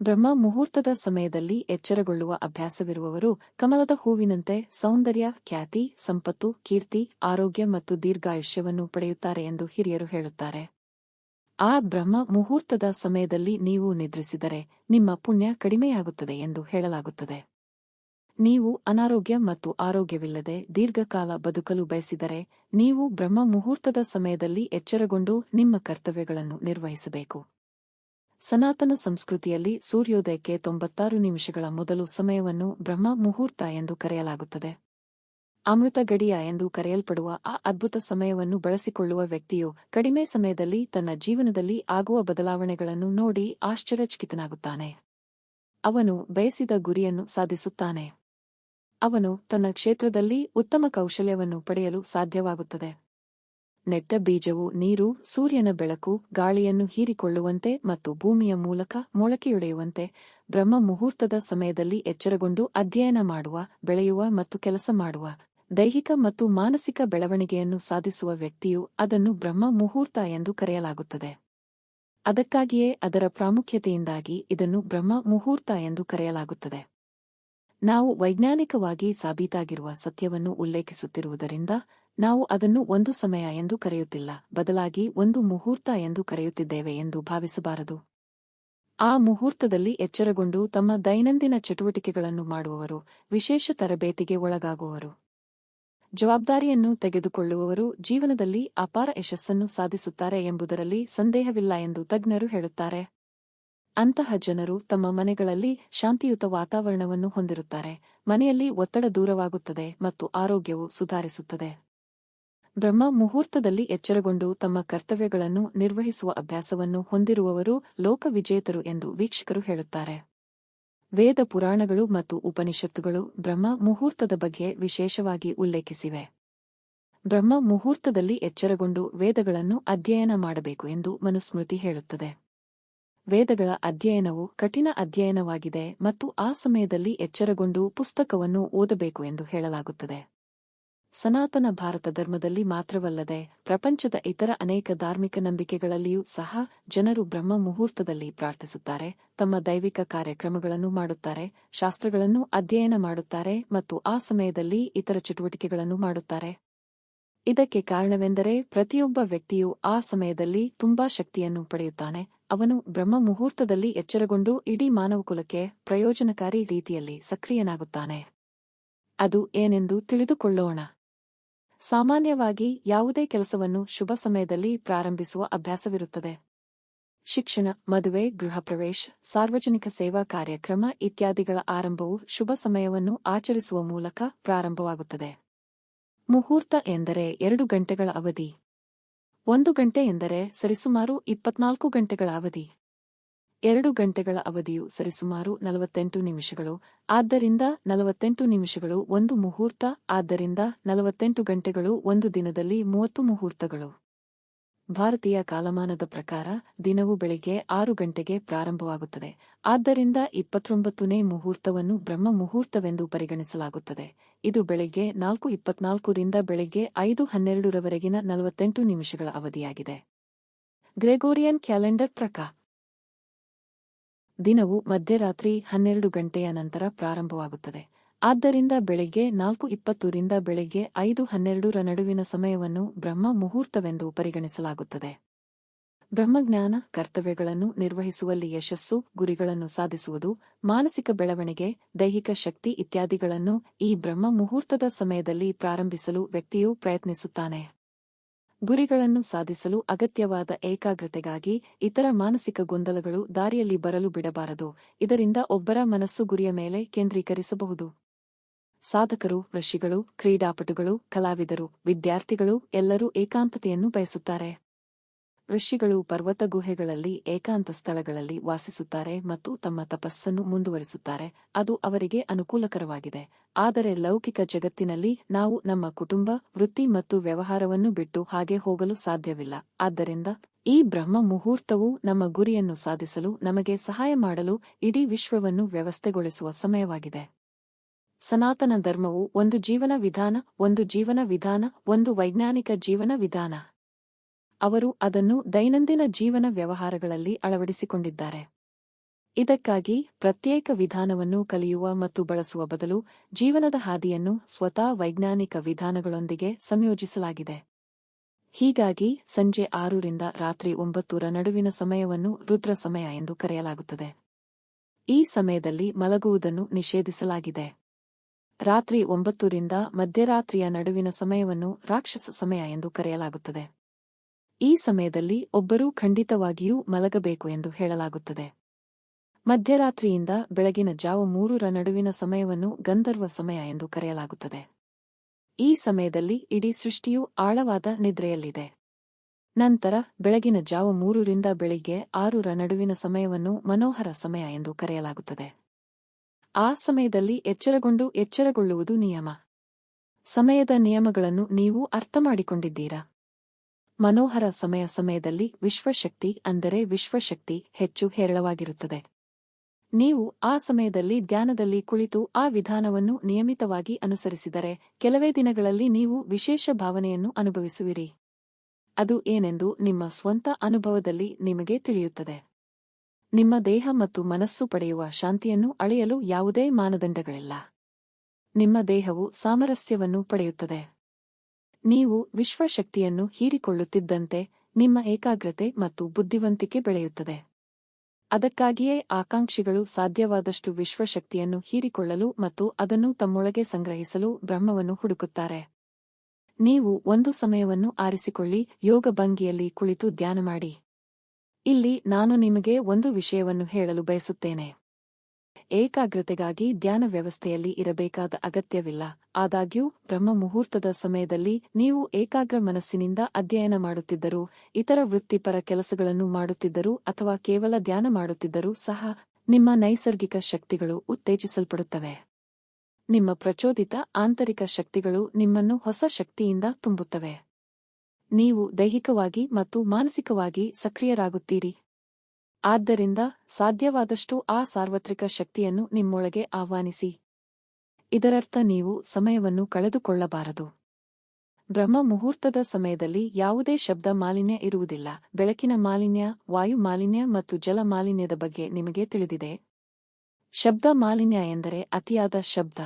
ಬ್ರಹ್ಮ ಮುಹೂರ್ತದ ಸಮಯದಲ್ಲಿ ಎಚ್ಚರಗೊಳ್ಳುವ ಅಭ್ಯಾಸವಿರುವವರು ಕಮಲದ ಹೂವಿನಂತೆ ಸೌಂದರ್ಯ, ಖ್ಯಾತಿ, ಸಂಪತ್ತು, ಕೀರ್ತಿ, ಆರೋಗ್ಯ ಮತ್ತು ದೀರ್ಘಾಯುಷ್ಯವನ್ನು ಪಡೆಯುತ್ತಾರೆ ಎಂದು ಹಿರಿಯರು ಹೇಳುತ್ತಾರೆ. ಆ ಬ್ರಹ್ಮ ಮುಹೂರ್ತದ ಸಮಯದಲ್ಲಿ ನೀವು ನಿದ್ರಿಸಿದರೆ ನಿಮ್ಮ ಪುಣ್ಯ ಕಡಿಮೆಯಾಗುತ್ತದೆ ಎಂದು ಹೇಳಲಾಗುತ್ತದೆ. ನೀವು ಅನಾರೋಗ್ಯ ಮತ್ತು ಆರೋಗ್ಯವಿಲ್ಲದೆ ದೀರ್ಘಕಾಲ ಬದುಕಲು ಬಯಸಿದರೆ ನೀವು ಬ್ರಹ್ಮ ಮುಹೂರ್ತದ ಸಮಯದಲ್ಲಿ ಎಚ್ಚರಗೊಂಡು ನಿಮ್ಮ ಕರ್ತವ್ಯಗಳನ್ನು ನಿರ್ವಹಿಸಬೇಕು. ಸನಾತನ ಸಂಸ್ಕೃತಿಯಲ್ಲಿ ಸೂರ್ಯೋದಯಕ್ಕೆ ತೊಂಬತ್ತಾರು ನಿಮಿಷಗಳ ಮೊದಲು ಸಮಯವನ್ನು ಬ್ರಹ್ಮ ಮುಹೂರ್ತ ಎಂದು ಕರೆಯಲಾಗುತ್ತದೆ. ಅಮೃತ ಗಡಿಯ ಎಂದು ಕರೆಯಲ್ಪಡುವ ಆ ಅದ್ಭುತ ಸಮಯವನ್ನು ಬಳಸಿಕೊಳ್ಳುವ ವ್ಯಕ್ತಿಯು ಕಡಿಮೆ ಸಮಯದಲ್ಲಿ ತನ್ನ ಜೀವನದಲ್ಲಿ ಆಗುವ ಬದಲಾವಣೆಗಳನ್ನು ನೋಡಿ ಆಶ್ಚರ್ಯಚಕಿತನಾಗುತ್ತಾನೆ. ಅವನು ಬಯಸಿದ ಗುರಿಯನ್ನು ಸಾಧಿಸುತ್ತಾನೆ. ಅವನು ತನ್ನ ಕ್ಷೇತ್ರದಲ್ಲಿ ಉತ್ತಮ ಕೌಶಲ್ಯವನ್ನು ಪಡೆಯಲು ಸಾಧ್ಯವಾಗುತ್ತದೆ. ನೆಟ್ಟ ಬೀಜವು ನೀರು, ಸೂರ್ಯನ ಬೆಳಕು, ಗಾಳಿಯನ್ನು ಹೀರಿಕೊಳ್ಳುವಂತೆ ಮತ್ತು ಭೂಮಿಯ ಮೂಲಕ ಮೊಳಕೆಯೊಡೆಯುವಂತೆ ಬ್ರಹ್ಮ ಮುಹೂರ್ತದ ಸಮಯದಲ್ಲಿ ಎಚ್ಚರಗೊಂಡು ಅಧ್ಯಯನ ಮಾಡುವ, ಬೆಳೆಯುವ ಮತ್ತು ಕೆಲಸ ಮಾಡುವ, ದೈಹಿಕ ಮತ್ತು ಮಾನಸಿಕ ಬೆಳವಣಿಗೆಯನ್ನು ಸಾಧಿಸುವ ವ್ಯಕ್ತಿಯು ಅದನ್ನು ಬ್ರಹ್ಮ ಮುಹೂರ್ತ ಎಂದು ಕರೆಯಲಾಗುತ್ತದೆ. ಅದಕ್ಕಾಗಿಯೇ ಅದರ ಪ್ರಾಮುಖ್ಯತೆಯಿಂದಾಗಿ ಇದನ್ನು ಬ್ರಹ್ಮ ಮುಹೂರ್ತ ಎಂದು ಕರೆಯಲಾಗುತ್ತದೆ. ನಾವು ವೈಜ್ಞಾನಿಕವಾಗಿ ಸಾಬೀತಾಗಿರುವ ಸತ್ಯವನ್ನು ಉಲ್ಲೇಖಿಸುತ್ತಿರುವುದರಿಂದ ನಾವು ಅದನ್ನು ಒಂದು ಸಮಯ ಎಂದು ಕರೆಯುತ್ತಿಲ್ಲ, ಬದಲಾಗಿ ಒಂದು ಮುಹೂರ್ತ ಎಂದು ಕರೆಯುತ್ತಿದ್ದೇವೆ ಎಂದು ಭಾವಿಸಬಾರದು. ಆ ಮುಹೂರ್ತದಲ್ಲಿ ಎಚ್ಚರಗೊಂಡು ತಮ್ಮ ದೈನಂದಿನ ಚಟುವಟಿಕೆಗಳನ್ನು ಮಾಡುವವರು, ವಿಶೇಷ ತರಬೇತಿಗೆ ಒಳಗಾಗುವರು. ಜವಾಬ್ದಾರಿಯನ್ನು ತೆಗೆದುಕೊಳ್ಳುವವರು ಜೀವನದಲ್ಲಿ ಅಪಾರ ಯಶಸ್ಸನ್ನು ಸಾಧಿಸುತ್ತಾರೆ ಎಂಬುದರಲ್ಲಿ ಸಂದೇಹವಿಲ್ಲ ಎಂದು ತಜ್ಞರು ಹೇಳುತ್ತಾರೆ. ಅಂತಹ ಜನರು ತಮ್ಮ ಮನೆಗಳಲ್ಲಿ ಶಾಂತಿಯುತ ವಾತಾವರಣವನ್ನು ಹೊಂದಿರುತ್ತಾರೆ, ಮನೆಯಲ್ಲಿ ಒತ್ತಡ ದೂರವಾಗುತ್ತದೆ ಮತ್ತು ಆರೋಗ್ಯವು ಸುಧಾರಿಸುತ್ತದೆ. ಬ್ರಹ್ಮ ಮುಹೂರ್ತದಲ್ಲಿ ಎಚ್ಚರಗೊಂಡು ತಮ್ಮ ಕರ್ತವ್ಯಗಳನ್ನು ನಿರ್ವಹಿಸುವ ಅಭ್ಯಾಸವನ್ನು ಹೊಂದಿರುವವರು ಲೋಕ ವಿಜೇತರು ಎಂದು ವೀಕ್ಷಕರು ಹೇಳುತ್ತಾರೆ. ವೇದ ಪುರಾಣಗಳು ಮತ್ತು ಉಪನಿಷತ್ತುಗಳು ಬ್ರಹ್ಮ ಮುಹೂರ್ತದ ಬಗ್ಗೆ ವಿಶೇಷವಾಗಿ ಉಲ್ಲೇಖಿಸಿವೆ. ಬ್ರಹ್ಮ ಮುಹೂರ್ತದಲ್ಲಿ ಎಚ್ಚರಗೊಂಡು ವೇದಗಳನ್ನು ಅಧ್ಯಯನ ಮಾಡಬೇಕು ಎಂದು ಮನುಸ್ಮೃತಿ ಹೇಳುತ್ತದೆ. ವೇದಗಳ ಅಧ್ಯಯನವು ಕಠಿಣ ಅಧ್ಯಯನವಾಗಿದೆ ಮತ್ತು ಆ ಸಮಯದಲ್ಲಿ ಎಚ್ಚರಗೊಂಡು ಪುಸ್ತಕವನ್ನು ಓದಬೇಕು ಎಂದು ಹೇಳಲಾಗುತ್ತದೆ. ಸನಾತನ ಭಾರತ ಧರ್ಮದಲ್ಲಿ ಮಾತ್ರವಲ್ಲದೆ ಪ್ರಪಂಚದ ಇತರ ಅನೇಕ ಧಾರ್ಮಿಕ ನಂಬಿಕೆಗಳಲ್ಲಿಯೂ ಸಹ ಜನರು ಬ್ರಹ್ಮ ಮುಹೂರ್ತದಲ್ಲಿ ಪ್ರಾರ್ಥಿಸುತ್ತಾರೆ, ತಮ್ಮ ದೈವಿಕ ಕಾರ್ಯಕ್ರಮಗಳನ್ನು ಮಾಡುತ್ತಾರೆ, ಶಾಸ್ತ್ರಗಳನ್ನು ಅಧ್ಯಯನ ಮಾಡುತ್ತಾರೆ ಮತ್ತು ಆ ಸಮಯದಲ್ಲಿ ಇತರ ಚಟುವಟಿಕೆಗಳನ್ನು ಮಾಡುತ್ತಾರೆ. ಇದಕ್ಕೆ ಕಾರಣವೆಂದರೆ ಪ್ರತಿಯೊಬ್ಬ ವ್ಯಕ್ತಿಯು ಆ ಸಮಯದಲ್ಲಿ ತುಂಬಾ ಶಕ್ತಿಯನ್ನು ಪಡೆಯುತ್ತಾನೆ. ಅವನು ಬ್ರಹ್ಮ ಮುಹೂರ್ತದಲ್ಲಿ ಎಚ್ಚರಗೊಂಡು ಇಡೀ ಮಾನವಕುಲಕ್ಕೆ ಪ್ರಯೋಜನಕಾರಿ ರೀತಿಯಲ್ಲಿ ಸಕ್ರಿಯನಾಗುತ್ತಾನೆ. ಅದು ಏನೆಂದು ತಿಳಿದುಕೊಳ್ಳೋಣ. ಸಾಮಾನ್ಯವಾಗಿ ಯಾವುದೇ ಕೆಲಸವನ್ನು ಶುಭ ಸಮಯದಲ್ಲಿ ಪ್ರಾರಂಭಿಸುವ ಅಭ್ಯಾಸವಿರುತ್ತದೆ. ಶಿಕ್ಷಣ, ಮದುವೆ, ಗೃಹ ಪ್ರವೇಶ, ಸಾರ್ವಜನಿಕ ಸೇವಾ ಕಾರ್ಯಕ್ರಮ ಇತ್ಯಾದಿಗಳ ಆರಂಭವು ಶುಭ ಸಮಯವನ್ನು ಆಚರಿಸುವ ಮೂಲಕ ಪ್ರಾರಂಭವಾಗುತ್ತದೆ. ಮುಹೂರ್ತ ಎಂದರೆ ಎರಡು ಗಂಟೆಗಳ ಅವಧಿ. ಒಂದು ಗಂಟೆ ಎಂದರೆ ಸರಿಸುಮಾರು ಇಪ್ಪತ್ನಾಲ್ಕು ಗಂಟೆಗಳ ಅವಧಿ. ಎರಡು ಗಂಟೆಗಳ ಅವಧಿಯು ಸರಿಸುಮಾರು ನಲವತ್ತೆಂಟು ನಿಮಿಷಗಳು. ಆದ್ದರಿಂದ ನಲವತ್ತೆಂಟು ನಿಮಿಷಗಳು ಒಂದು ಮುಹೂರ್ತ, ಆದ್ದರಿಂದ ನಲವತ್ತೆಂಟು ಗಂಟೆಗಳು ಒಂದು ದಿನದಲ್ಲಿ ಮೂವತ್ತು ಮುಹೂರ್ತಗಳು. ಭಾರತೀಯ ಕಾಲಮಾನದ ಪ್ರಕಾರ ದಿನವು ಬೆಳಿಗ್ಗೆ ಆರು ಗಂಟೆಗೆ ಪ್ರಾರಂಭವಾಗುತ್ತದೆ. ಆದ್ದರಿಂದ ಇಪ್ಪತ್ತೊಂಬತ್ತನೇ ಮುಹೂರ್ತವನ್ನು ಬ್ರಹ್ಮ ಮುಹೂರ್ತವೆಂದು ಪರಿಗಣಿಸಲಾಗುತ್ತದೆ. ಇದು ಬೆಳಿಗ್ಗೆ ನಾಲ್ಕು ಇಪ್ಪತ್ನಾಲ್ಕರಿಂದ ಬೆಳಿಗ್ಗೆ ಐದು ಹನ್ನೆರಡರವರೆಗಿನ ನಲವತ್ತೆಂಟು ನಿಮಿಷಗಳ ಅವಧಿಯಾಗಿದೆ. ಗ್ರೆಗೋರಿಯನ್ ಕ್ಯಾಲೆಂಡರ್ ಪ್ರಕಾರ ದಿನವು ಮಧ್ಯರಾತ್ರಿ ಹನ್ನೆರಡು ಗಂಟೆಯ ನಂತರ ಪ್ರಾರಂಭವಾಗುತ್ತದೆ. ಆದ್ದರಿಂದ ಬೆಳಗ್ಗೆ ನಾಲ್ಕು ಇಪ್ಪತ್ತರಿಂದ ಬೆಳಗ್ಗೆ ಐದು ಹನ್ನೆರಡರ ನಡುವಿನ ಸಮಯವನ್ನು ಬ್ರಹ್ಮ ಮುಹೂರ್ತವೆಂದು ಪರಿಗಣಿಸಲಾಗುತ್ತದೆ. ಬ್ರಹ್ಮಜ್ಞಾನ, ಕರ್ತವ್ಯಗಳನ್ನು ನಿರ್ವಹಿಸುವಲ್ಲಿ ಯಶಸ್ಸು, ಗುರಿಗಳನ್ನು ಸಾಧಿಸುವುದು, ಮಾನಸಿಕ ಬೆಳವಣಿಗೆ, ದೈಹಿಕ ಶಕ್ತಿ ಇತ್ಯಾದಿಗಳನ್ನು ಈ ಬ್ರಹ್ಮ ಮುಹೂರ್ತದ ಸಮಯದಲ್ಲಿ ಪ್ರಾರಂಭಿಸಲು ವ್ಯಕ್ತಿಯು ಪ್ರಯತ್ನಿಸುತ್ತಾನೆ. ಗುರಿಗಳನ್ನು ಸಾಧಿಸಲು ಅಗತ್ಯವಾದ ಏಕಾಗ್ರತೆಗಾಗಿ ಇತರ ಮಾನಸಿಕ ಗೊಂದಲಗಳು ದಾರಿಯಲ್ಲಿ ಬರಲು ಬಿಡಬಾರದು. ಇದರಿಂದ ಒಬ್ಬರ ಮನಸ್ಸು ಗುರಿಯ ಮೇಲೆ ಕೇಂದ್ರೀಕರಿಸಬಹುದು. ಸಾಧಕರು, ಋಷಿಗಳು, ಕ್ರೀಡಾಪಟುಗಳು, ಕಲಾವಿದರು, ವಿದ್ಯಾರ್ಥಿಗಳು ಎಲ್ಲರೂ ಏಕಾಂತತೆಯನ್ನು ಬಯಸುತ್ತಾರೆ. ಋಷಿಗಳು ಪರ್ವತ ಗುಹೆಗಳಲ್ಲಿ, ಏಕಾಂತ ಸ್ಥಳಗಳಲ್ಲಿ ವಾಸಿಸುತ್ತಾರೆ ಮತ್ತು ತಮ್ಮ ತಪಸ್ಸನ್ನು ಮುಂದುವರಿಸುತ್ತಾರೆ. ಅದು ಅವರಿಗೆ ಅನುಕೂಲಕರವಾಗಿದೆ. ಆದರೆ ಲೌಕಿಕ ಜಗತ್ತಿನಲ್ಲಿ ನಾವು ನಮ್ಮ ಕುಟುಂಬ, ವೃತ್ತಿ ಮತ್ತು ವ್ಯವಹಾರವನ್ನು ಬಿಟ್ಟು ಹಾಗೆ ಹೋಗಲು ಸಾಧ್ಯವಿಲ್ಲ. ಆದ್ದರಿಂದ ಈ ಬ್ರಹ್ಮ ಮುಹೂರ್ತವು ನಮ್ಮ ಗುರಿಯನ್ನು ಸಾಧಿಸಲು, ನಮಗೆ ಸಹಾಯ ಮಾಡಲು ಇಡೀ ವಿಶ್ವವನ್ನು ವ್ಯವಸ್ಥೆಗೊಳಿಸುವ ಸಮಯವಾಗಿದೆ. ಸನಾತನ ಧರ್ಮವು ಒಂದು ಜೀವನ ವಿಧಾನ, ಒಂದು ಜೀವನ ವಿಧಾನ, ಒಂದು ವೈಜ್ಞಾನಿಕ ಜೀವನ ವಿಧಾನ. ಅವರು ಅದನ್ನು ದೈನಂದಿನ ಜೀವನ ವ್ಯವಹಾರಗಳಲ್ಲಿ ಅಳವಡಿಸಿಕೊಂಡಿದ್ದಾರೆ. ಇದಕ್ಕಾಗಿ ಪ್ರತ್ಯೇಕ ವಿಧಾನವನ್ನು ಕಲಿಯುವ ಮತ್ತು ಬಳಸುವ ಬದಲು ಜೀವನದ ಹಾದಿಯನ್ನು ಸ್ವತಃ ವೈಜ್ಞಾನಿಕ ವಿಧಾನಗಳೊಂದಿಗೆ ಸಂಯೋಜಿಸಲಾಗಿದೆ. ಹೀಗಾಗಿ ಸಂಜೆ ಆರರಿಂದ ರಾತ್ರಿ ಒಂಬತ್ತರ ನಡುವಿನ ಸಮಯವನ್ನು ರುದ್ರ ಸಮಯ ಎಂದು ಕರೆಯಲಾಗುತ್ತದೆ. ಈ ಸಮಯದಲ್ಲಿ ಮಲಗುವುದನ್ನು ನಿಷೇಧಿಸಲಾಗಿದೆ. ರಾತ್ರಿ ಒಂಬತ್ತರಿಂದ ಮಧ್ಯರಾತ್ರಿಯ ನಡುವಿನ ಸಮಯವನ್ನು ರಾಕ್ಷಸ ಸಮಯ ಎಂದು ಕರೆಯಲಾಗುತ್ತದೆ. ಈ ಸಮಯದಲ್ಲಿ ಒಬ್ಬರೂ ಖಂಡಿತವಾಗಿಯೂ ಮಲಗಬೇಕು ಎಂದು ಹೇಳಲಾಗುತ್ತದೆ. ಮಧ್ಯರಾತ್ರಿಯಿಂದ ಬೆಳಗಿನ ಜಾವ ಮೂರರ ನಡುವಿನ ಸಮಯವನ್ನು ಗಂಧರ್ವ ಸಮಯ ಎಂದು ಕರೆಯಲಾಗುತ್ತದೆ. ಈ ಸಮಯದಲ್ಲಿ ಇಡೀ ಸೃಷ್ಟಿಯು ಆಳವಾದ ನಿದ್ರೆಯಲ್ಲಿದೆ. ನಂತರ ಬೆಳಗಿನ ಜಾವ ಮೂರರಿಂದ ಬೆಳಿಗ್ಗೆ ಆರರ ನಡುವಿನ ಸಮಯವನ್ನು ಮನೋಹರ ಸಮಯ ಎಂದು ಕರೆಯಲಾಗುತ್ತದೆ. ಆ ಸಮಯದಲ್ಲಿ ಎಚ್ಚರಗೊಂಡು ಎಚ್ಚರಗೊಳ್ಳುವುದು ನಿಯಮ. ಸಮಯದ ನಿಯಮಗಳನ್ನು ನೀವು ಅರ್ಥಮಾಡಿಕೊಂಡಿದ್ದೀರಾ? ಮನೋಹರ ಸಮಯ ಸಮಯದಲ್ಲಿ ವಿಶ್ವಶಕ್ತಿ ಅಂದರೆ ವಿಶ್ವಶಕ್ತಿ ಹೆಚ್ಚು ಹೇರಳವಾಗಿರುತ್ತದೆ. ನೀವು ಆ ಸಮಯದಲ್ಲಿ ಧ್ಯಾನದಲ್ಲಿ ಕುಳಿತು ಆ ವಿಧಾನವನ್ನು ನಿಯಮಿತವಾಗಿ ಅನುಸರಿಸಿದರೆ ಕೆಲವೇ ದಿನಗಳಲ್ಲಿ ನೀವು ವಿಶೇಷ ಭಾವನೆಯನ್ನು ಅನುಭವಿಸುವಿರಿ. ಅದು ಏನೆಂದು ನಿಮ್ಮ ಸ್ವಂತ ಅನುಭವದಲ್ಲಿ ನಿಮಗೆ ತಿಳಿಯುತ್ತದೆ. ನಿಮ್ಮ ದೇಹ ಮತ್ತು ಮನಸ್ಸು ಪಡೆಯುವ ಶಾಂತಿಯನ್ನು ಅಳೆಯಲು ಯಾವುದೇ ಮಾನದಂಡಗಳಿಲ್ಲ. ನಿಮ್ಮ ದೇಹವು ಸಾಮರಸ್ಯವನ್ನು ಪಡೆಯುತ್ತದೆ. ನೀವು ವಿಶ್ವಶಕ್ತಿಯನ್ನು ಹೀರಿಕೊಳ್ಳುತ್ತಿದ್ದಂತೆ ನಿಮ್ಮ ಏಕಾಗ್ರತೆ ಮತ್ತು ಬುದ್ಧಿವಂತಿಕೆ ಬೆಳೆಯುತ್ತದೆ. ಅದಕ್ಕಾಗಿಯೇ ಆಕಾಂಕ್ಷಿಗಳು ಸಾಧ್ಯವಾದಷ್ಟು ವಿಶ್ವಶಕ್ತಿಯನ್ನು ಹೀರಿಕೊಳ್ಳಲು ಮತ್ತು ಅದನ್ನು ತಮ್ಮೊಳಗೆ ಸಂಗ್ರಹಿಸಲು ಬ್ರಹ್ಮವನ್ನು ಹುಡುಕುತ್ತಾರೆ. ನೀವು ಒಂದು ಸಮಯವನ್ನು ಆರಿಸಿಕೊಳ್ಳಿ, ಯೋಗ ಭಂಗಿಯಲ್ಲಿ ಕುಳಿತು ಧ್ಯಾನ ಮಾಡಿ. ಇಲ್ಲಿ ನಾನು ನಿಮಗೆ ಒಂದು ವಿಷಯವನ್ನು ಹೇಳಲು ಬಯಸುತ್ತೇನೆ. ಏಕಾಗ್ರತೆಗಾಗಿ ಧ್ಯಾನ ವ್ಯವಸ್ಥೆಯಲ್ಲಿ ಇರಬೇಕಾದ ಅಗತ್ಯವಿಲ್ಲ. ಆದಾಗ್ಯೂ, ಬ್ರಹ್ಮ ಮುಹೂರ್ತದ ಸಮಯದಲ್ಲಿ ನೀವು ಏಕಾಗ್ರ ಮನಸ್ಸಿನಿಂದ ಅಧ್ಯಯನ ಮಾಡುತ್ತಿದ್ದರೂ, ಇತರ ವೃತ್ತಿಪರ ಕೆಲಸಗಳನ್ನು ಮಾಡುತ್ತಿದ್ದರೂ ಅಥವಾ ಕೇವಲ ಧ್ಯಾನ ಮಾಡುತ್ತಿದ್ದರೂ ಸಹ, ನಿಮ್ಮ ನೈಸರ್ಗಿಕ ಶಕ್ತಿಗಳು ಉತ್ತೇಜಿಸಲ್ಪಡುತ್ತವೆ. ನಿಮ್ಮ ಪ್ರಚೋದಿತ ಆಂತರಿಕ ಶಕ್ತಿಗಳು ನಿಮ್ಮನ್ನು ಹೊಸ ಶಕ್ತಿಯಿಂದ ತುಂಬುತ್ತವೆ. ನೀವು ದೈಹಿಕವಾಗಿ ಮತ್ತು ಮಾನಸಿಕವಾಗಿ ಸಕ್ರಿಯರಾಗುತ್ತೀರಿ. ಆದ್ದರಿಂದ ಸಾಧ್ಯವಾದಷ್ಟು ಆ ಸಾರ್ವತ್ರಿಕ ಶಕ್ತಿಯನ್ನು ನಿಮ್ಮೊಳಗೆ ಆಹ್ವಾನಿಸಿ. ಇದರರ್ಥ ನೀವು ಸಮಯವನ್ನು ಕಳೆದುಕೊಳ್ಳಬಾರದು. ಬ್ರಹ್ಮ ಮುಹೂರ್ತದ ಸಮಯದಲ್ಲಿ ಯಾವುದೇ ಶಬ್ದ ಮಾಲಿನ್ಯ ಇರುವುದಿಲ್ಲ. ಬೆಳಕಿನ ಮಾಲಿನ್ಯ, ವಾಯು ಮಾಲಿನ್ಯ ಮತ್ತು ಜಲ ಮಾಲಿನ್ಯದ ಬಗ್ಗೆ ನಿಮಗೆ ತಿಳಿದಿದೆ. ಶಬ್ದ ಮಾಲಿನ್ಯ ಎಂದರೆ ಅತಿಯಾದ ಶಬ್ದ.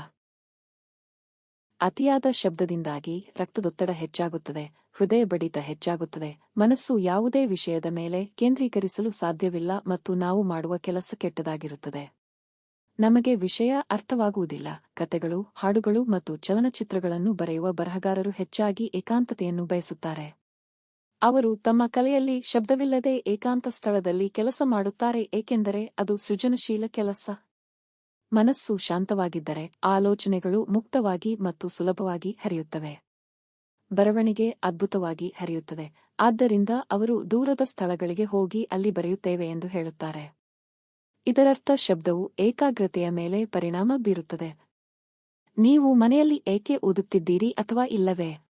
ಅತಿಯಾದ ಶಬ್ದದಿಂದಾಗಿ ರಕ್ತದೊತ್ತಡ ಹೆಚ್ಚಾಗುತ್ತದೆ. ಹೃದಯ ಬಡಿತ ಹೆಚ್ಚಾಗುತ್ತದೆ. ಮನಸ್ಸು ಯಾವುದೇ ವಿಷಯದ ಮೇಲೆ ಕೇಂದ್ರೀಕರಿಸಲು ಸಾಧ್ಯವಿಲ್ಲ ಮತ್ತು ನಾವು ಮಾಡುವ ಕೆಲಸ ಕೆಟ್ಟದಾಗಿರುತ್ತದೆ. ನಮಗೆ ವಿಷಯ ಅರ್ಥವಾಗುವುದಿಲ್ಲ. ಕತೆಗಳು, ಹಾಡುಗಳು ಮತ್ತು ಚಲನಚಿತ್ರಗಳನ್ನು ಬರೆಯುವ ಬರಹಗಾರರು ಹೆಚ್ಚಾಗಿ ಏಕಾಂತತೆಯನ್ನು ಬಯಸುತ್ತಾರೆ. ಅವರು ತಮ್ಮ ಕಲೆಯಲ್ಲಿ ಶಬ್ದವಿಲ್ಲದೆ ಏಕಾಂತ ಸ್ಥಳದಲ್ಲಿ ಕೆಲಸ ಮಾಡುತ್ತಾರೆ, ಏಕೆಂದರೆ ಅದು ಸೃಜನಶೀಲ ಕೆಲಸ. ಮನಸ್ಸು ಶಾಂತವಾಗಿದ್ದರೆ ಆಲೋಚನೆಗಳು ಮುಕ್ತವಾಗಿ ಮತ್ತು ಸುಲಭವಾಗಿ ಹರಿಯುತ್ತವೆ. ಬರವಣಿಗೆ ಅದ್ಭುತವಾಗಿ ಹರಿಯುತ್ತದೆ. ಆದ್ದರಿಂದ ಅವರು ದೂರದ ಸ್ಥಳಗಳಿಗೆ ಹೋಗಿ ಅಲ್ಲಿ ಬರೆಯುತ್ತೇವೆ ಎಂದು ಹೇಳುತ್ತಾರೆ. ಇದರರ್ಥ ಶಬ್ದವು ಏಕಾಗ್ರತೆಯ ಮೇಲೆ ಪರಿಣಾಮ ಬೀರುತ್ತದೆ. ನೀವು ಮನೆಯಲ್ಲಿ ಏಕೆ ಓದುತ್ತಿದ್ದೀರಿ ಅಥವಾ ಇಲ್ಲವೇ?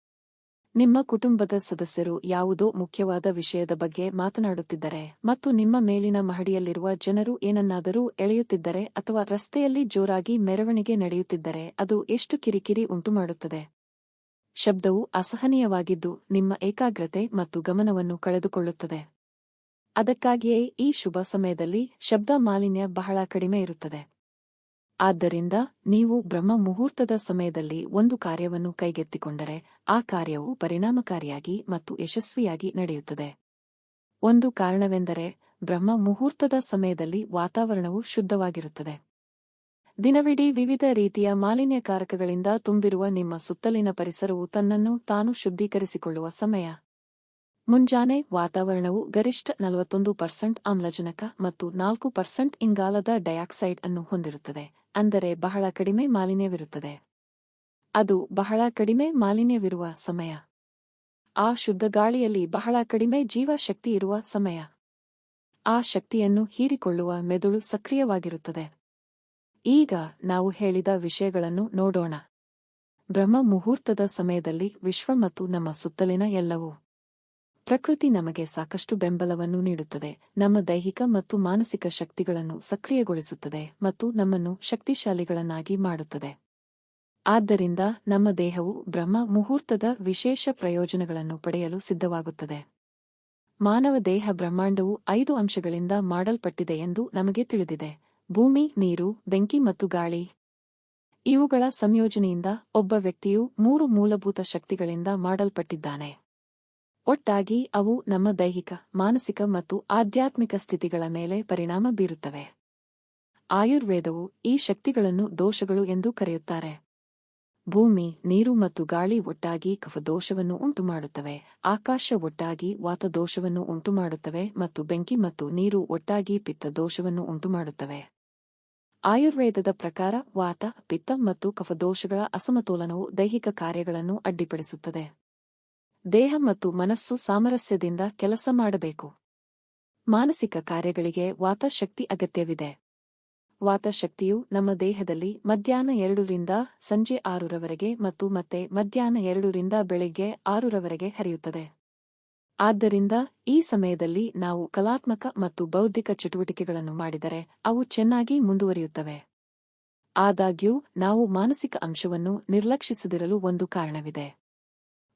ನಿಮ್ಮ ಕುಟುಂಬದ ಸದಸ್ಯರು ಯಾವುದೋ ಮುಖ್ಯವಾದ ವಿಷಯದ ಬಗ್ಗೆ ಮಾತನಾಡುತ್ತಿದ್ದರೆ ಮತ್ತು ನಿಮ್ಮ ಮೇಲಿನ ಮಹಡಿಯಲ್ಲಿರುವ ಜನರು ಏನನ್ನಾದರೂ ಎಳೆಯುತ್ತಿದ್ದರೆ ಅಥವಾ ರಸ್ತೆಯಲ್ಲಿ ಜೋರಾಗಿ ಮೆರವಣಿಗೆ ನಡೆಯುತ್ತಿದ್ದರೆ ಅದು ಎಷ್ಟು ಕಿರಿಕಿರಿ ಉಂಟುಮಾಡುತ್ತದೆ. ಶಬ್ದವು ಅಸಹನೀಯವಾಗಿದ್ದು ನಿಮ್ಮ ಏಕಾಗ್ರತೆ ಮತ್ತು ಗಮನವನ್ನು ಕಳೆದುಕೊಳ್ಳುತ್ತದೆ. ಅದಕ್ಕಾಗಿಯೇ ಈ ಶುಭ ಸಮಯದಲ್ಲಿ ಶಬ್ದ ಮಾಲಿನ್ಯ ಬಹಳ ಕಡಿಮೆ ಇರುತ್ತದೆ. ಆದ್ದರಿಂದ ನೀವು ಬ್ರಹ್ಮ ಮುಹೂರ್ತದ ಸಮಯದಲ್ಲಿ ಒಂದು ಕಾರ್ಯವನ್ನು ಕೈಗೆತ್ತಿಕೊಂಡರೆ ಆ ಕಾರ್ಯವು ಪರಿಣಾಮಕಾರಿಯಾಗಿ ಮತ್ತು ಯಶಸ್ವಿಯಾಗಿ ನಡೆಯುತ್ತದೆ. ಒಂದು ಕಾರಣವೆಂದರೆ ಬ್ರಹ್ಮ ಮುಹೂರ್ತದ ಸಮಯದಲ್ಲಿ ವಾತಾವರಣವು ಶುದ್ಧವಾಗಿರುತ್ತದೆ. ದಿನವಿಡೀ ವಿವಿಧ ರೀತಿಯ ಮಾಲಿನ್ಯಕಾರಕಗಳಿಂದ ತುಂಬಿರುವ ನಿಮ್ಮ ಸುತ್ತಲಿನ ಪರಿಸರವು ತನ್ನನ್ನು ತಾನು ಶುದ್ಧೀಕರಿಸಿಕೊಳ್ಳುವ ಸಮಯ. ಮುಂಜಾನೆ ವಾತಾವರಣವು ಗರಿಷ್ಠ ನಲವತ್ತೊಂದು ಪರ್ಸೆಂಟ್ ಆಮ್ಲಜನಕ ಮತ್ತು ನಾಲ್ಕು ಪರ್ಸೆಂಟ್ ಇಂಗಾಲದ ಡೈಆಕ್ಸೈಡ್ ಅನ್ನು ಹೊಂದಿರುತ್ತದೆ, ಅಂದರೆ ಬಹಳ ಕಡಿಮೆ ಮಾಲಿನ್ಯವಿರುತ್ತದೆ. ಅದು ಬಹಳ ಕಡಿಮೆ ಮಾಲಿನ್ಯವಿರುವ ಸಮಯ. ಆ ಶುದ್ಧ ಗಾಳಿಯಲ್ಲಿ ಬಹಳ ಕಡಿಮೆ ಜೀವಶಕ್ತಿ ಇರುವ ಸಮಯ. ಆ ಶಕ್ತಿಯನ್ನು ಹೀರಿಕೊಳ್ಳುವ ಮೆದುಳು ಸಕ್ರಿಯವಾಗಿರುತ್ತದೆ. ಈಗ ನಾವು ಹೇಳಿದ ವಿಷಯಗಳನ್ನು ನೋಡೋಣ. ಬ್ರಹ್ಮ ಮುಹೂರ್ತದ ಸಮಯದಲ್ಲಿ ವಿಶ್ವ ಮತ್ತು ನಮ್ಮ ಸುತ್ತಲಿನ ಎಲ್ಲವೂ ಪ್ರಕೃತಿ ನಮಗೆ ಸಾಕಷ್ಟು ಬೆಂಬಲವನ್ನು ನೀಡುತ್ತದೆ. ನಮ್ಮ ದೈಹಿಕ ಮತ್ತು ಮಾನಸಿಕ ಶಕ್ತಿಗಳನ್ನು ಸಕ್ರಿಯಗೊಳಿಸುತ್ತದೆ ಮತ್ತು ನಮ್ಮನ್ನು ಶಕ್ತಿಶಾಲಿಗಳನ್ನಾಗಿ ಮಾಡುತ್ತದೆ. ಆದ್ದರಿಂದ ನಮ್ಮ ದೇಹವು ಬ್ರಹ್ಮ ಮುಹೂರ್ತದ ವಿಶೇಷ ಪ್ರಯೋಜನಗಳನ್ನು ಪಡೆಯಲು ಸಿದ್ಧವಾಗುತ್ತದೆ. ಮಾನವ ದೇಹ ಬ್ರಹ್ಮಾಂಡವು ಐದು ಅಂಶಗಳಿಂದ ಮಾಡಲ್ಪಟ್ಟಿದೆ ಎಂದು ನಮಗೆ ತಿಳಿದಿದೆ. ಭೂಮಿ, ನೀರು, ಬೆಂಕಿ ಮತ್ತು ಗಾಳಿ. ಇವುಗಳ ಸಂಯೋಜನೆಯಿಂದ ಒಬ್ಬ ವ್ಯಕ್ತಿಯು ಮೂರು ಮೂಲಭೂತ ಶಕ್ತಿಗಳಿಂದ ಮಾಡಲ್ಪಟ್ಟಿದ್ದಾನೆ. ಒಟ್ಟಾಗಿ ಅವು ನಮ್ಮ ದೈಹಿಕ, ಮಾನಸಿಕ ಮತ್ತು ಆಧ್ಯಾತ್ಮಿಕ ಸ್ಥಿತಿಗಳ ಮೇಲೆ ಪರಿಣಾಮ ಬೀರುತ್ತವೆ. ಆಯುರ್ವೇದವು ಈ ಶಕ್ತಿಗಳನ್ನು ದೋಷಗಳು ಎಂದು ಕರೆಯುತ್ತಾರೆ. ಭೂಮಿ, ನೀರು ಮತ್ತು ಗಾಳಿ ಒಟ್ಟಾಗಿ ಕಫದೋಷವನ್ನು ಉಂಟುಮಾಡುತ್ತವೆ. ಆಕಾಶ ಒಟ್ಟಾಗಿ ವಾತದೋಷವನ್ನು ಉಂಟುಮಾಡುತ್ತವೆ ಮತ್ತು ಬೆಂಕಿ ಮತ್ತು ನೀರು ಒಟ್ಟಾಗಿ ಪಿತ್ತ ದೋಷವನ್ನು ಉಂಟುಮಾಡುತ್ತವೆ. ಆಯುರ್ವೇದದ ಪ್ರಕಾರ ವಾತ, ಪಿತ್ತ ಮತ್ತು ಕಫದೋಷಗಳ ಅಸಮತೋಲನವು ದೈಹಿಕ ಕಾರ್ಯಗಳನ್ನು ಅಡ್ಡಿಪಡಿಸುತ್ತದೆ. ದೇಹ ಮತ್ತು ಮನಸ್ಸು ಸಾಮರಸ್ಯದಿಂದ ಕೆಲಸ ಮಾಡಬೇಕು. ಮಾನಸಿಕ ಕಾರ್ಯಗಳಿಗೆ ವಾತ ಶಕ್ತಿ ಅಗತ್ಯವಿದೆ. ವಾತಶಕ್ತಿಯು ನಮ್ಮ ದೇಹದಲ್ಲಿ ಮಧ್ಯಾಹ್ನ ಎರಡರಿಂದ ಸಂಜೆ ಆರರವರೆಗೆ ಮತ್ತು ಮತ್ತೆ ಮಧ್ಯಾಹ್ನ ಎರಡರಿಂದ ಬೆಳಿಗ್ಗೆ ಆರರವರೆಗೆ ಹರಿಯುತ್ತದೆ. ಆದ್ದರಿಂದ ಈ ಸಮಯದಲ್ಲಿ ನಾವು ಕಲಾತ್ಮಕ ಮತ್ತು ಬೌದ್ಧಿಕ ಚಟುವಟಿಕೆಗಳನ್ನು ಮಾಡಿದರೆ ಅವು ಚೆನ್ನಾಗಿ ಮುಂದುವರಿಯುತ್ತವೆ. ಆದಾಗ್ಯೂ, ನಾವು ಮಾನಸಿಕ ಅಂಶವನ್ನು ನಿರ್ಲಕ್ಷಿಸದಿರಲು ಒಂದು ಕಾರಣವಿದೆ.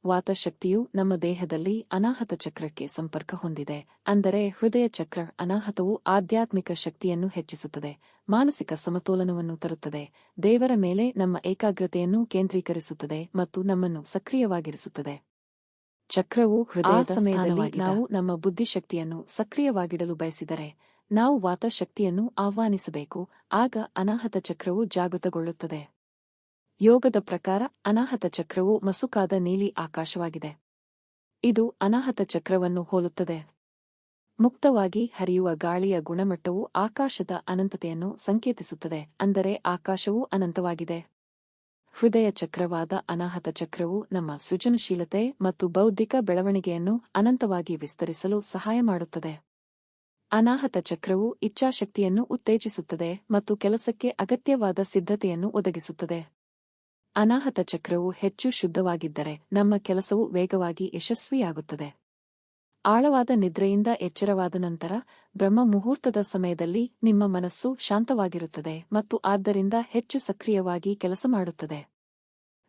ವಾತಶಕ್ತಿಯು ನಮ್ಮ ದೇಹದಲ್ಲಿ ಅನಾಹತ ಚಕ್ರಕ್ಕೆ ಸಂಪರ್ಕ ಹೊಂದಿದೆ ಅಂದರೆ ಹೃದಯ ಚಕ್ರ ಅನಾಹತವು ಆಧ್ಯಾತ್ಮಿಕ ಶಕ್ತಿಯನ್ನು ಹೆಚ್ಚಿಸುತ್ತದೆ ಮಾನಸಿಕ ಸಮತೋಲನವನ್ನು ತರುತ್ತದೆ ದೇವರ ಮೇಲೆ ನಮ್ಮ ಏಕಾಗ್ರತೆಯನ್ನು ಕೇಂದ್ರೀಕರಿಸುತ್ತದೆ ಮತ್ತು ನಮ್ಮನ್ನು ಸಕ್ರಿಯವಾಗಿರಿಸುತ್ತದೆ. ಚಕ್ರವು ಹೃದಯ ಸಮಯದಲ್ಲಿ ನಾವು ನಮ್ಮ ಬುದ್ಧಿಶಕ್ತಿಯನ್ನು ಸಕ್ರಿಯವಾಗಿಡಲು ಬಯಸಿದರೆ ನಾವು ವಾತಶಕ್ತಿಯನ್ನು ಆಹ್ವಾನಿಸಬೇಕು ಆಗ ಅನಾಹತ ಚಕ್ರವು ಜಾಗೃತಗೊಳ್ಳುತ್ತದೆ. ಯೋಗದ ಪ್ರಕಾರ ಅನಾಹತ ಚಕ್ರವು ಮಸುಕಾದ ನೀಲಿ ಆಕಾಶವಾಗಿದೆ. ಇದು ಅನಾಹತ ಚಕ್ರವನ್ನು ಹೋಲುತ್ತದೆ. ಮುಕ್ತವಾಗಿ ಹರಿಯುವ ಗಾಳಿಯ ಗುಣಮಟ್ಟವು ಆಕಾಶದ ಅನಂತತೆಯನ್ನು ಸಂಕೇತಿಸುತ್ತದೆ, ಅಂದರೆ ಆಕಾಶವು ಅನಂತವಾಗಿದೆ. ಹೃದಯ ಚಕ್ರವಾದ ಅನಾಹತ ಚಕ್ರವು ನಮ್ಮ ಸೃಜನಶೀಲತೆ ಮತ್ತು ಬೌದ್ಧಿಕ ಬೆಳವಣಿಗೆಯನ್ನು ಅನಂತವಾಗಿ ವಿಸ್ತರಿಸಲು ಸಹಾಯ ಮಾಡುತ್ತದೆ. ಅನಾಹತ ಚಕ್ರವು ಇಚ್ಛಾಶಕ್ತಿಯನ್ನು ಉತ್ತೇಜಿಸುತ್ತದೆ ಮತ್ತು ಕೆಲಸಕ್ಕೆ ಅಗತ್ಯವಾದ ಸಿದ್ಧತೆಯನ್ನು ಒದಗಿಸುತ್ತದೆ. ಅನಾಹತ ಚಕ್ರವು ಹೆಚ್ಚು ಶುದ್ಧವಾಗಿದ್ದರೆ ನಮ್ಮ ಕೆಲಸವು ವೇಗವಾಗಿ ಯಶಸ್ವಿಯಾಗುತ್ತದೆ. ಆಳವಾದ ನಿದ್ರೆಯಿಂದ ಎಚ್ಚರವಾದ ನಂತರ ಬ್ರಹ್ಮ ಮುಹೂರ್ತದ ಸಮಯದಲ್ಲಿ ನಿಮ್ಮ ಮನಸ್ಸು ಶಾಂತವಾಗಿರುತ್ತದೆ ಮತ್ತು ಆದ್ದರಿಂದ ಹೆಚ್ಚು ಸಕ್ರಿಯವಾಗಿ ಕೆಲಸ ಮಾಡುತ್ತದೆ.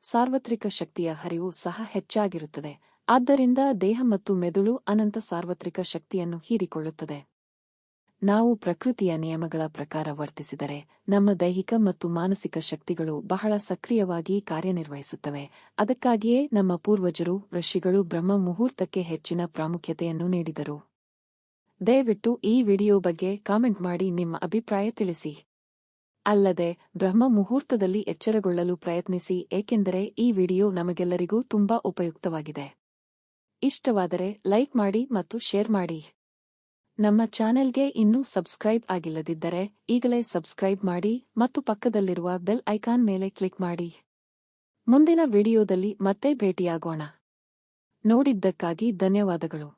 ಸಾರ್ವತ್ರಿಕ ಶಕ್ತಿಯ ಹರಿವು ಸಹ ಹೆಚ್ಚಾಗಿರುತ್ತದೆ, ಆದ್ದರಿಂದ ದೇಹ ಮತ್ತು ಮೆದುಳು ಅನಂತ ಸಾರ್ವತ್ರಿಕ ಶಕ್ತಿಯನ್ನು ಹೀರಿಕೊಳ್ಳುತ್ತದೆ. ನಾವು ಪ್ರಕೃತಿಯ ನಿಯಮಗಳ ಪ್ರಕಾರ ವರ್ತಿಸಿದರೆ ನಮ್ಮ ದೈಹಿಕ ಮತ್ತು ಮಾನಸಿಕ ಶಕ್ತಿಗಳು ಬಹಳ ಸಕ್ರಿಯವಾಗಿ ಕಾರ್ಯನಿರ್ವಹಿಸುತ್ತವೆ. ಅದಕ್ಕಾಗಿಯೇ ನಮ್ಮ ಪೂರ್ವಜರು, ಋಷಿಗಳು ಬ್ರಹ್ಮ ಮುಹೂರ್ತಕ್ಕೆ ಹೆಚ್ಚಿನ ಪ್ರಾಮುಖ್ಯತೆಯನ್ನು ನೀಡಿದರು. ದಯವಿಟ್ಟು ಈ ವಿಡಿಯೋ ಬಗ್ಗೆ ಕಾಮೆಂಟ್ ಮಾಡಿ ನಿಮ್ಮ ಅಭಿಪ್ರಾಯ ತಿಳಿಸಿ. ಅಲ್ಲದೆ, ಬ್ರಹ್ಮ ಮುಹೂರ್ತದಲ್ಲಿ ಎಚ್ಚರಗೊಳ್ಳಲು ಪ್ರಯತ್ನಿಸಿ, ಏಕೆಂದರೆ ಈ ವಿಡಿಯೋ ನಮಗೆಲ್ಲರಿಗೂ ತುಂಬಾ ಉಪಯುಕ್ತವಾಗಿದೆ. ಇಷ್ಟವಾದರೆ ಲೈಕ್ ಮಾಡಿ ಮತ್ತು ಶೇರ್ ಮಾಡಿ. ನಮ್ಮ ಚಾನೆಲ್ಗೆ ಇನ್ನೂ ಸಬ್ಸ್ಕ್ರೈಬ್ ಆಗಿಲ್ಲದಿದ್ದರೆ ಈಗಲೇ ಸಬ್ಸ್ಕ್ರೈಬ್ ಮಾಡಿ ಮತ್ತು ಪಕ್ಕದಲ್ಲಿರುವ ಬೆಲ್ ಐಕಾನ್ ಮೇಲೆ ಕ್ಲಿಕ್ ಮಾಡಿ. ಮುಂದಿನ ವಿಡಿಯೋದಲ್ಲಿ ಮತ್ತೆ ಭೇಟಿಯಾಗೋಣ. ನೋಡಿದ್ದಕ್ಕಾಗಿ ಧನ್ಯವಾದಗಳು.